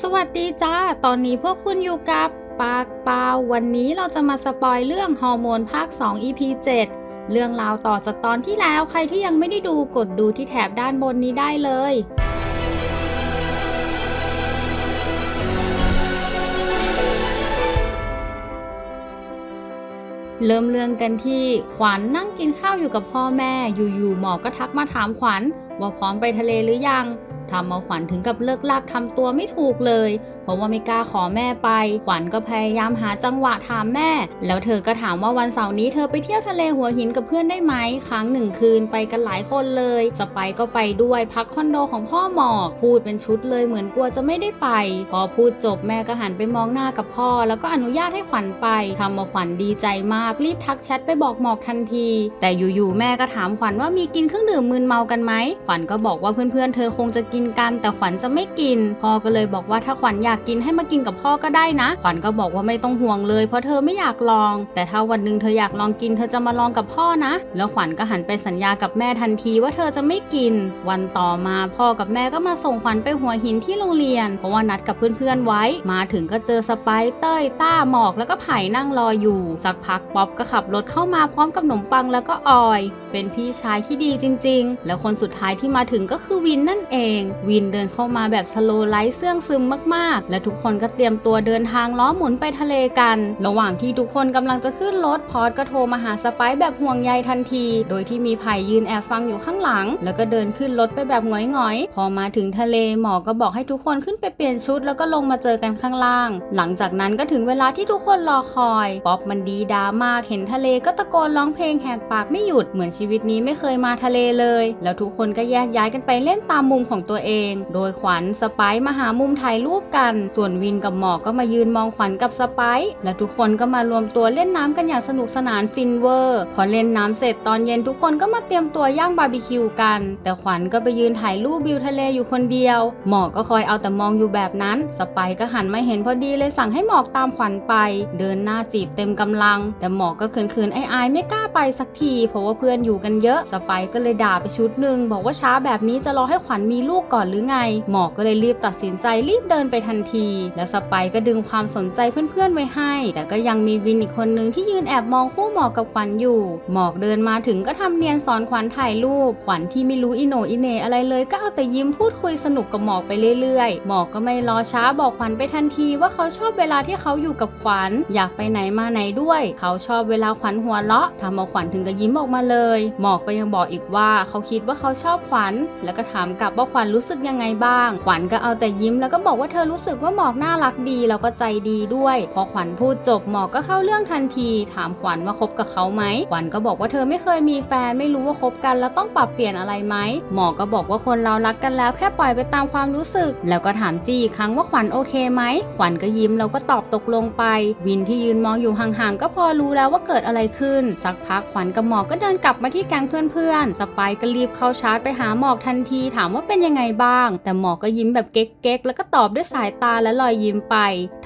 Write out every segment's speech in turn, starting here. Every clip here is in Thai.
สวัสดีจ้า ตอนนี้พวกคุณอยู่กับปากเปล่าวันนี้เราจะมาสปอยเรื่องฮอร์โมนภาค 2 EP 7 เรื่องราวต่อจากตอนที่แล้วใครที่ยังไม่ได้ดูกดดูที่แถบด้านบนนี้ได้เลย เริ่มเรื่องกันที่ขวัญนั่งกินข้าวอยู่กับพ่อแม่ อยู่ๆหมอก็ทักมาถามขวัญว่าพร้อมไปทะเลหรือยัง ทำเอาขวัญถึงกับเลิกลากทำตัวไม่ถูกเลย เพราะว่าไม่กล้าขอแม่ไป ขวัญก็พยายามหาจังหวะถามแม่ แล้วเธอก็ถามว่าวันเสาร์นี้เธอไปเที่ยวทะเลหัวหินกับเพื่อนได้ไหมครั้งหนึ่งคืนไปกันหลายคนเลยสไปก็ไปด้วยพักคอนโดของพ่อหมอกพูดเป็นชุดเลยเหมือนกลัวจะไม่ได้ไป พอพูดจบแม่ก็หันไปมองหน้ากับพ่อ แล้วก็อนุญาตให้ขวัญไปทำเอาขวัญดีใจมากรีบทักแชทไปบอกหมอกทันที แต่อยู่ๆแม่ก็ถามขวัญว่ามีกินเครื่องดื่มมึนเมากันไหมขวัญก็บอกว่าเพื่อนๆเธอคงจะกินกัน แต่ขวัญจะไม่กินพ่อก็เลยบอกว่าถ้าขวัญอยากกินให้มากินกับพ่อก็ได้นะขวัญก็บอกว่าไม่ต้องห่วงเลยเพราะเธอไม่อยากลอง แต่ถ้าวันหนึ่งเธออยากลองกินเธอจะมาลองกับพ่อนะ แล้วขวัญก็หันไปสัญญากับแม่ทันทีว่าเธอจะไม่กิน วันต่อมาพ่อกับแม่ก็มาส่งขวัญไปหัวหินที่โรงเรียน เพราะว่านัดกับเพื่อนๆไว้ มาถึงก็เจอสไปซ์เต้ยต้าหมอกแล้วก็ไผ่นั่งรออยู่ สักพักป๊อปก็ขับรถเข้ามาพร้อมกับขนมปังแล้วก็ออย เป็นพี่ชายที่ดีจริง ๆ แล้วคนสุดท้ายที่มาถึงก็คือวินนั่นเอง วินเดินเข้ามาแบบสโลไลท์เสื่องซึมมากๆ และทุกคนก็เตรียมตัวเดินทางล้อหมุนไปทะเลกัน ระหว่างที่ทุกคนกำลังจะขึ้นรถพอดก็โทรมาหาสไปซ์แบบห่วงใยทันที โดยที่มีไผ่ยืนแอบฟังอยู่ข้างหลัง แล้วก็เดินขึ้นรถไปแบบหงอยๆ พอมาถึงทะเลหมอก็บอกให้ทุกคนขึ้นไปเปลี่ยนชุด แล้วก็ลงมาเจอกันข้างล่าง หลังจากนั้นก็ถึงเวลาที่ทุกคนรอคอย ป๊อปมันดีดามากเห็นทะเลก็ตะโกนร้องเพลงแหกปากไม่หยุดเหมือนชีีวิตนี้ไม่เคยมาทะเลเลย แล้วทุกคนก็แยกย้ายกันไปเล่นตามมุมของตัวเอง โดยขวัญสไปซ์มาหามุมถ่ายรูปกัน ส่วนวินกับหมอกก็มายืนมองขวัญกับสไปซ์และทุกคนก็มารวมตัวเล่นน้ำกันอย่างสนุกสนานฟินเวอร์ พอเล่นน้ำเสร็จตอนเย็นทุกคนก็มาเตรียมตัวย่างบาร์บีคิวกัน แต่ขวัญก็ไปยืนถ่ายรูปวิวทะเลอยู่คนเดียว หมอกก็คอยเอาแต่มองอยู่แบบนั้นสไปซ์ก็หันมาเห็นพอดีเลยสั่งให้หมอกตามขวัญไป เดินหน้าจีบเต็มกำลัง แต่หมอกก็เขินๆไอายไม่กล้าไปสักที เพราะว่าเพื่อนอยู่กันเยอะ สไปก็เลยด่าไปชุดหนึ่งบอกว่าช้าแบบนี้จะรอให้ขวัญมีลูกก่อนหรือไง หมอกก็เลยรีบตัดสินใจรีบเดินไปทันที และสไปก็ดึงความสนใจเพื่อนๆไว้ให้ แต่ก็ยังมีวินอีกคนนึงที่ยืนแอบมองคู่หมอกกับขวัญอยู่ หมอกเดินมาถึงก็ทำเนียนสอนขวัญถ่ายรูป ขวัญที่ไม่รู้อิโนอิเนอะไรเลยก็เอาแต่ยิ้มพูดคุยสนุกกับหมอกไปเรื่อยๆ หมอกก็ไม่รอช้าบอกขวัญไปทันทีว่าเขาชอบเวลาที่เขาอยู่กับขวัญอยากไปไหนมาไหนด้วย เขาชอบเวลาขวัญหัวเราะทำเอาขวัญถึงกับยิ้มออกมาเลยหมอกก็ยังบอกอีกว่าเขาคิดว่าเขาชอบขวัญ แล้วก็ถามกลับว่าขวัญรู้สึกยังไงบ้าง ขวัญก็เอาแต่ยิ้มแล้วก็บอกว่าเธอรู้สึกว่าหมอกน่ารักดีแล้วก็ใจดีด้วย พอขวัญพูดจบหมอกก็เข้าเรื่องทันที ถามขวัญว่าคบกับเขาไหมขวัญก็บอกว่าเธอไม่เคยมีแฟนไม่รู้ว่าคบกัน แล้วต้องปรับเปลี่ยนอะไรไหมหมอกก็บอกว่าคนเรารักกันแล้วแค่ปล่อยไปตามความรู้สึก แล้วก็ถามจี้อีกครั้งว่าขวัญโอเคไหมขวัญก็ยิ้มแล้วก็ตอบตกลงไป วินที่ยืนมองอยู่ห่างๆก็พอรู้แล้วว่าเกิดอะไรขึ้น สักพักขวัญกับหมอกก็เดินกลับมาที่แก๊งเพื่อนๆสไปก็รีบเข้าชาร์จไปหาหมอกทันทีถามว่าเป็นยังไงบ้าง แต่หมอกก็ยิ้มแบบเก๊กๆ แล้วก็ตอบด้วยสายตาและรอยยิ้มไป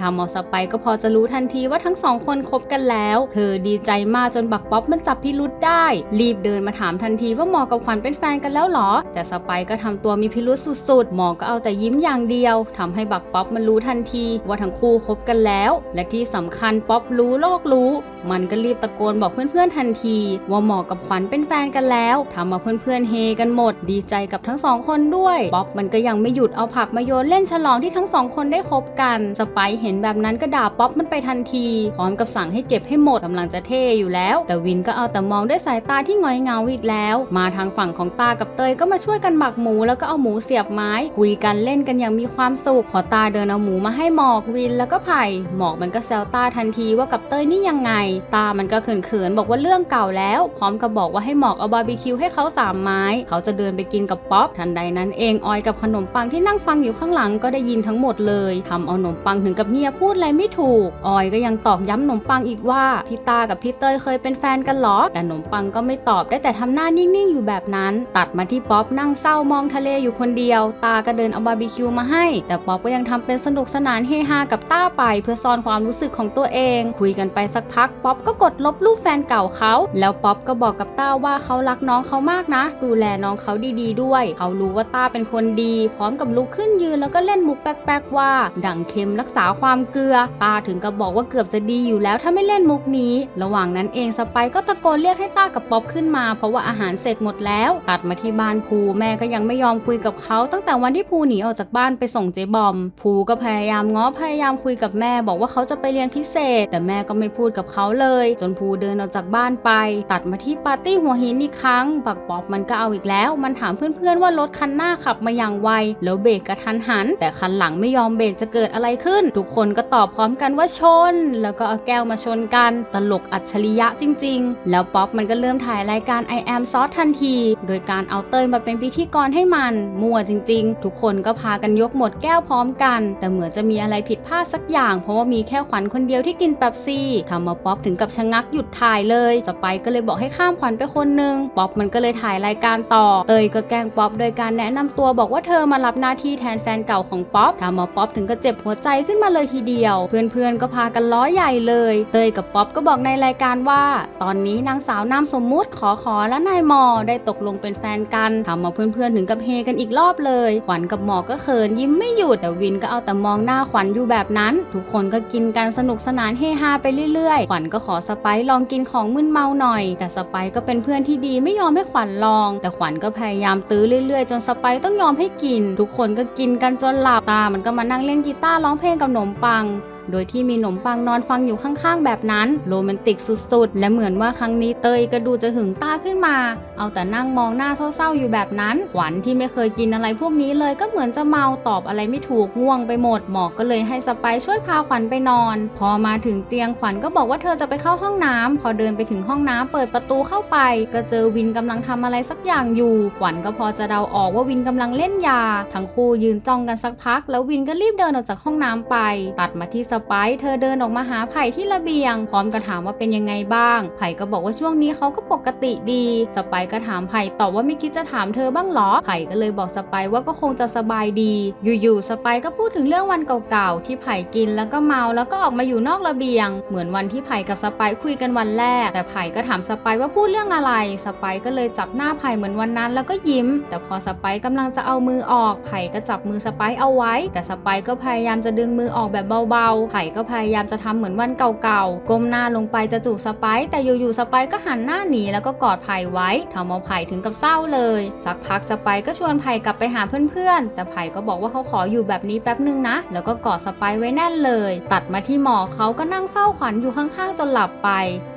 ทำเอาสไปก็พอจะรู้ทันทีว่าทั้งสองคนคบกันแล้ว เธอดีใจมากจนบักป๊อปมันจับพิรุษได้ รีบเดินมาถามทันทีว่าหมอกกับขวัญเป็นแฟนกันแล้วเหรอ แต่สไปก็ทำตัวมีพิรุษสุดๆ หมอกก็เอาแต่ยิ้มอย่างเดียวทำให้บักป๊อปมันรู้ทันทีว่าทั้งคู่คบกันแล้ว และที่สำคัญป๊อปรู้โลกรู้ มันก็รีบตะโกนบอกเพื่อนๆทันที ว่าหมอกับขวัญเป็นแฟนกันแล้วทำมาเพื่อนๆเฮกันหมด ดีใจกับทั้งสองคนด้วยป๊อปมันก็ยังไม่หยุดเอาผักมาโยนเล่นฉลองที่ทั้งสองคนได้คบกันสไปเห็นแบบนั้นก็ด่าป๊อปมันไปทันที พร้อมกับสั่งให้เก็บให้หมดกำลังจะเท่อยู่แล้ว แต่วินก็เอาแต่มองด้วยสายตาที่หงอยเงาอีกแล้ว มาทางฝั่งของตากับเตยก็มาช่วยกันหมักหมูแล้วก็เอาหมูเสียบไม้ คุยกันเล่นกันอย่างมีความสุขพอตาเดินเอาหมูมาให้หมอกวินแล้วก็ไผ่หมอกมันก็แซวตาทันทีว่ากับเตยนี่ยังไง ตามันก็เขินๆบอกว่าเรื่องเก่าแล้ว พร้อมกับบอกว่าให้หมอกเอาบาร์บีคิวให้เขาสามไม้ เขาจะเดินไปกินกับป๊อปทันใดนั้นเองออยกับขนมปังที่นั่งฟังอยู่ข้างหลังก็ได้ยินทั้งหมดเลยทำเอาขนมปังถึงกับเงียบพูดอะไรไม่ถูก ออยก็ยังตอกย้ำขนมปังอีกว่าพี่ตากับพี่เตยเคยเป็นแฟนกันหรอแต่ขนมปังก็ไม่ตอบได้แต่ทำหน้านิ่งๆอยู่แบบนั้น ตัดมาที่ป๊อปนั่งเศร้ามองทะเลอยู่คนเดียว ตาก็เดินเอาบาร์บีคิวมาให้ แต่ป๊อปก็ยังทำเป็นสนุกสนานเฮฮากับต้าไป เพื่อซ่อนความรู้สึกของตัวเอง คุยกันไปสักพักป๊อปก็กดลบรูปแฟนเก่าเขา แล้วป๊อปก็บอกกับต้าว่าเขารักน้องเขามากนะ ดูแลน้องเขาดีๆ ด้วย เขารู้ว่าต้าเป็นคนดี พร้อมกับลุกขึ้นยืนแล้วก็เล่นมุกแป๊กๆว่า ดั่งเค็มรักษาความเกลือ ตาถึงกับบอกว่าเกือบจะดีอยู่แล้วถ้าไม่เล่นมุกนี้ ระหว่างนั้นเองสไปก็ตะโกนเรียกให้ต้ากับป๊อปขึ้นมา เพราะว่าอาหารเสร็จหมดแล้ว ตัดมาที่บ้านภูแม่ก็ยังไม่ยอมคุยกับเขาตั้งแต่วันที่ภูหนีออกจากบ้านไปส่งเจ๊บอม ภูก็พยายามง้อพยายามคุยกับแม่บอกว่าเขาจะไปเรียนพิเศษ แต่แม่ก็ไม่พูดกับเขาเลย จนภูเดินออกจากบ้านไป ตัดมาที่ปาร์ตี้หัวหินอีกครั้งปักป๊อปมันก็เอาอีกแล้ว มันถามเพื่อนๆว่ารถคันหน้าขับมาอย่างไว แล้วเบรกกระทันหัน แต่คันหลังไม่ยอมเบรกจะเกิดอะไรขึ้น ทุกคนก็ตอบพร้อมกันว่าชน แล้วก็เอาแก้วมาชนกัน ตลกอัจฉริยะจริง ๆ แล้วป๊อปมันก็เริ่มถ่ายรายการ I am ซอสทันที โดยการเอาเต้ยมาเป็นพิธีกรให้มัน มั่วจริง ๆ ทุกคนก็พากันยกหมดแก้วพร้อมกัน แต่เหมือนจะมีอะไรผิดพลาดสักอย่าง เพราะว่ามีแค่ขวัญคนเดียวที่กินแป๊บซี่ทำมาป๊อปถึงกับชะงักหยุดถ่ายเลย สไปก็เลยบอกให้ข้ามขวัญไปคนนึงป๊อปมันก็เลยถ่ายรายการต่อ เตยก็แกล้งป๊อปโดยการแนะนำตัวบอกว่าเธอมารับหน้าที่แทนแฟนเก่าของป๊อปทำมาป๊อปถึงกับเจ็บหัวใจขึ้นมาเลยทีเดียว เพื่อนๆก็พากันล้อใหญ่เลย เตยกับป๊อปก็บอกในรายการว่า ตอนนี้นางสาวนามสมมุติขอขอและนายหมอได้ตกลงเป็นแฟนกันทำมาเพื่อนๆถึงกับเฮกันอีกรอบเลยขวัญกับหมอก็เขินยิ้มไม่หยุดแต่วินก็เอาแต่มองหน้าขวัญอยู่แบบนั้น ทุกคนก็กินกันสนุกสนานเฮฮาไปเรื่อยๆขวัญก็ขอสไปซ์ลองกินของมึนเมาหน่อย แต่สไปซ์ก็เป็นเพื่อนที่ดีไม่ยอมให้ขวัญลอง แต่ขวัญก็พยายามตื้อเรื่อยๆ จนสไปต้องยอมให้กิน ทุกคนก็กินกันจนหลับตา มันก็มานั่งเล่นกีตาร์ร้องเพลงกับขนมปังโดยที่มีหนมปังนอนฟังอยู่ข้างๆ แบบนั้น โรแมนติกสุดๆ และเหมือนว่าครั้งนี้เตยก็ดูจะหึงต้าขึ้นมา เอาแต่นั่งมองหน้าเศร้าๆอยู่แบบนั้น ขวัญที่ไม่เคยกินอะไรพวกนี้เลยก็เหมือนจะเมาตอบอะไรไม่ถูกง่วงไปหมดหมอก็เลยให้สไปช่วยพาขวัญไปนอน พอมาถึงเตียงขวัญก็บอกว่าเธอจะไปเข้าห้องน้ำพอเดินไปถึงห้องน้ำเปิดประตูเข้าไป ก็เจอวินกำลังทำอะไรสักอย่างอยู่ ขวัญก็พอจะเดาออกว่าวินกำลังเล่นยา ทั้งคู่ยืนจ้องกันสักพัก แล้ววินก็รีบเดินออกจากห้องน้ำไป ตัดมาที่สไปเธอเดินออกมาหาไผ่ที่ระเบียง พร้อมกับถามว่าเป็นยังไงบ้าง ไผ่ก็บอกว่าช่วงนี้เขาก็ปกติดี สไปก็ถามไผ่ตอบว่าไม่คิดจะถามเธอบ้างหรอไผ่ก็เลยบอกสไปว่าก็คงจะสบายดี อยู่ๆสไปก็พูดถึงเรื่องวันเก่าๆที่ไผ่กินแล้วก็เมาแล้วก็ออกมาอยู่นอกระเบียง เหมือนวันที่ไผ่กับสไปคุยกันวันแรก แต่ไผ่ก็ถามสไปว่าพูดเรื่องอะไร สไปก็เลยจับหน้าไผ่เหมือนวันนั้นแล้วก็ยิ้ม แต่พอสไปซ์กำลังจะเอามือออกไผ่ก็จับมือสไปเอาไว้ แต่สไปก็พยายามจะดึงมือออกแบบเบาๆไผ่ก็พยายามจะทำเหมือนวันเก่าๆก้มหน้าลงไปจะจูบสไปแต่อยู่ๆสไปก็หันหน้าหนีแล้วก็กอดไผ่ไว้ทำเอาไผ่ถึงกับเศร้าเลย สักพักสไปก็ชวนไผ่กลับไปหาเพื่อนๆ แต่ไผ่ก็บอกว่าเขาขออยู่แบบนี้แป๊บนึงนะ แล้วก็กอดสไปไว้แน่นเลย ตัดมาที่หมอเขาก็นั่งเฝ้าขวัญอยู่ข้างๆจนหลับไป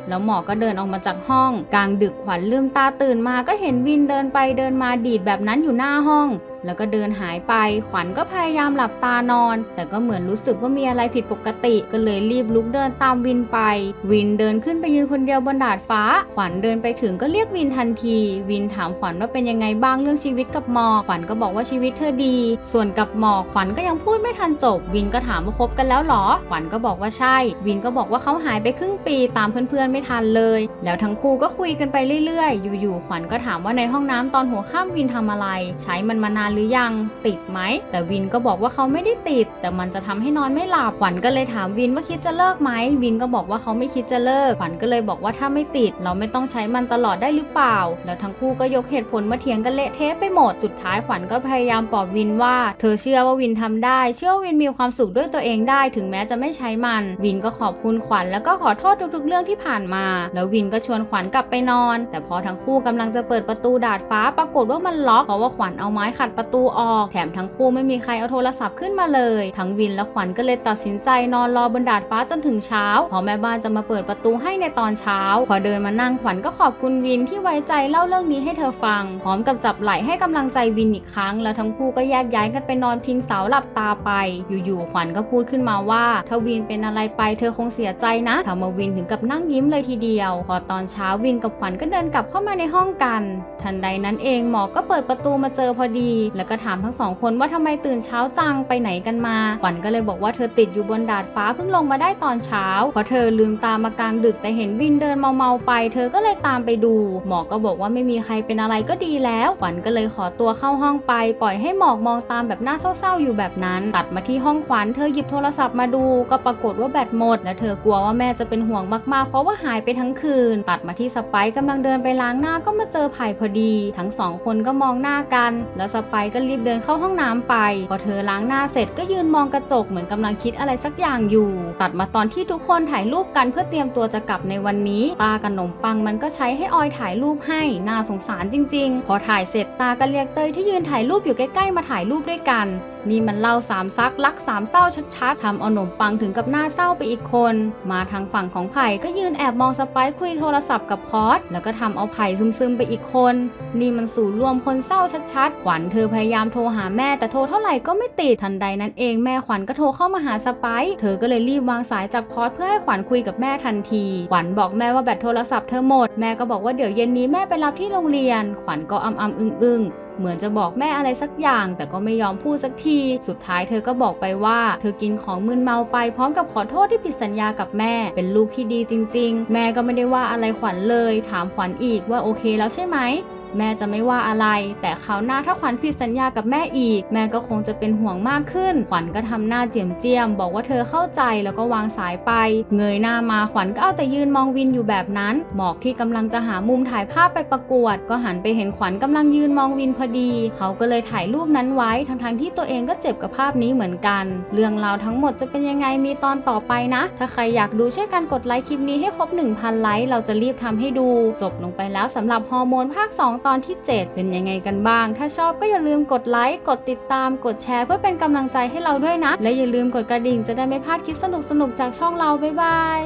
แล้วหมอก็เดินออกมาจากห้อง กลางดึกขวัญลืมตาตื่นมาก็เห็นวินเดินไปเดินมาดีดแบบนั้นอยู่หน้าห้อง แล้วก็เดินหายไป ขวัญก็พยายามหลับตานอน แต่ก็เหมือนรู้สึกว่ามีอะไรผิดปกติ ก็เลยรีบลุกเดินตามวินไป วินเดินขึ้นไปยืนคนเดียวบนดาดฟ้า ขวัญเดินไปถึงก็เรียกวินทันที วินถามขวัญว่าเป็นยังไงบ้างเรื่องชีวิตกับหมอ ขวัญก็บอกว่าชีวิตเธอดี ส่วนกับหมอขวัญก็ยังพูดไม่ทันจบ วินก็ถามว่าคบกันแล้วหรอ ขวัญก็บอกว่าใช่ วินก็บอกว่าเขาหายไปครึ่งปีตามเพื่อนๆไม่ทันเลย แล้วทั้งคู่ก็คุยกันไปเรื่อยๆ อยู่ๆขวัญก็ถามว่าในห้องน้ำตอนหัวค่ำวินทำอะไร ใช้มันมานานหรือยังติดไหม แต่วินก็บอกว่าเขาไม่ได้ติด แต่มันจะทำให้นอนไม่หลับขวัญก็เลยถามวินว่าคิดจะเลิกไหมวินก็บอกว่าเขาไม่คิดจะเลิกขวัญก็เลยบอกว่าถ้าไม่ติด เราไม่ต้องใช้มันตลอดได้หรือเปล่า แล้วทั้งคู่ก็ยกเหตุผลมาเถียงกันเละเทะไปหมดสุดท้ายขวัญก็พยายามปลอบวินว่า เธอเชื่อว่าวินทำได้ เชื่อวินมีความสุขด้วยตัวเองได้ ถึงแม้จะไม่ใช้มัน วินก็ขอบคุณขวัญแล้วก็ขอโทษทุกๆ เรื่องที่ผ่านมา แล้ววินก็ชวนขวัญกลับไปนอน แต่พอทั้งคู่กำลังจะเปิดประตูดาดฟ้าปรากฏว่ามันล็อกเพราะว่าขวัญเอาไม้ขัดประประตูออก แถมทั้งคู่ไม่มีใครเอาโทรศัพท์ขึ้นมาเลย ทั้งวินและขวัญก็เลยตัดสินใจนอนรอบนดาดฟ้าจนถึงเช้า พอแม่บ้านจะมาเปิดประตูให้ในตอนเช้า พอเดินมานั่งขวัญก็ขอบคุณวินที่ไว้ใจเล่าเรื่องนี้ให้เธอฟัง พร้อมกับจับไหล่ให้กำลังใจวินอีกครั้ง แล้วทั้งคู่ก็แยกย้ายกันไปนอนพิงเสาหลับตาไป อยู่ๆขวัญก็พูดขึ้นมาว่าถ้าวินเป็นอะไรไปเธอคงเสียใจนะทำมาวินถึงกับนั่งยิ้มเลยทีเดียว พอตอนเช้าวินกับขวัญก็เดินกลับเข้ามาในห้องกัน ทันใดนั้นเองหมอก็เปิดประตูมาเจอพอดีแล้วก็ถามทั้งสองคนว่าทำไมตื่นเช้าจังไปไหนกันมาขวัญก็เลยบอกว่าเธอติดอยู่บนดาดฟ้าเพิ่งลงมาได้ตอนเช้าเพราะเธอลืมตามากลางดึกแต่เห็นวินเดินเมาๆไป เธอก็เลยตามไปดู หมอก็บอกว่าไม่มีใครเป็นอะไรก็ดีแล้วขวัญก็เลยขอตัวเข้าห้องไป ปล่อยให้หมอกมองตามแบบน่าเศร้าๆอยู่แบบนั้น ตัดมาที่ห้องขวัญเธอหยิบโทรศัพท์มาดู ก็ปรากฏว่าแบตหมด และเธอกลัวว่าแม่จะเป็นห่วงมากๆ เพราะว่าหายไปทั้งคืน ตัดมาที่สไปซ์กำลังเดินไปล้างหน้าก็มาเจอไผ่พอดี ทั้งสองคนก็มองหน้ากัน แล้วสไปก็รีบเดินเข้าห้องน้ำไป พอเธอล้างหน้าเสร็จก็ยืนมองกระจกเหมือนกำลังคิดอะไรสักอย่างอยู่ ตัดมาตอนที่ทุกคนถ่ายรูปกันเพื่อเตรียมตัวจะกลับในวันนี้ ตากับขนมปังมันก็ใช้ให้ออยถ่ายรูปให้น่าสงสารจริง ๆ พอถ่ายเสร็จตาก็เรียกเตยที่ยืนถ่ายรูปอยู่ใกล้ๆมาถ่ายรูปด้วยกัน นี่มันเล่าสามซักรักสามเศร้าชัดๆทำเอาขนมปังถึงกับหน้าเศร้าไปอีกคน มาทางฝั่งของไผ่ก็ยืนแอบมองสไปซ์คุยโทรศัพท์กับพอสแล้วก็ทำเอาไผ่ซึมๆไปอีกคน นี่มันสู่รวมคนเศร้าชัดๆ ขวัญเธอพยายามโทรหาแม่แต่โทรเท่าไหร่ก็ไม่ติดทันใดนั้นเองแม่ขวัญก็โทรเข้ามาหาสไปซ์เธอก็เลยรีบวางสายจากพอสเพื่อให้ขวัญคุยกับแม่ทันที ขวัญบอกแม่ว่าแบตโทรศัพท์เธอหมด แม่ก็บอกว่าเดี๋ยวเย็นนี้แม่ไปรับที่โรงเรียน ขวัญก็อำอำอึ้งอึ้งๆ เหมือนจะบอกแม่อะไรสักอย่าง แต่ก็ไม่ยอมพูดสักที สุดท้ายเธอก็บอกไปว่า เธอกินของมึนเมาไปพร้อมกับขอโทษที่ผิดสัญญากับแม่ เป็นลูกที่ดีจริง ๆ แม่ก็ไม่ได้ว่าอะไรขวัญเลย ถามขวัญอีกว่าโอเคแล้วใช่ไหม แม่จะไม่ว่าอะไร แต่คราวหน้าถ้าขวัญผิดสัญญากับแม่อีก แม่ก็คงจะเป็นห่วงมากขึ้น ขวัญก็ทำหน้าเจียมเจียม บอกว่าเธอเข้าใจแล้วก็วางสายไป เงยหน้ามาขวัญก็เอาแต่ยืนมองวินอยู่แบบนั้น หมอกที่กำลังจะหามุมถ่ายภาพไปประกวด ก็หันไปเห็นขวัญกำลังยืนมองวินพอดี เขาก็เลยถ่ายรูปนั้นไว้ทั้งๆที่ตัวเองก็เจ็บกับภาพนี้เหมือนกัน เรื่องราวทั้งหมดจะเป็นยังไงมีตอนต่อไปนะ ถ้าใครอยากดูช่วยกันกดไลค์คลิปนี้ให้ครบ 1,000 ไลค์เราจะรีบทำให้ดู จบลงไปแล้วสำหรับฮอร์โมนภาค 2ตอนที่ 7 เป็นยังไงกันบ้าง ถ้าชอบก็อย่าลืมกดไลค์ กดติดตาม กดแชร์เพื่อเป็นกำลังใจให้เราด้วยนะ และอย่าลืมกดกระดิ่งจะได้ไม่พลาดคลิปสนุกๆจากช่องเรา บ๊ายบาย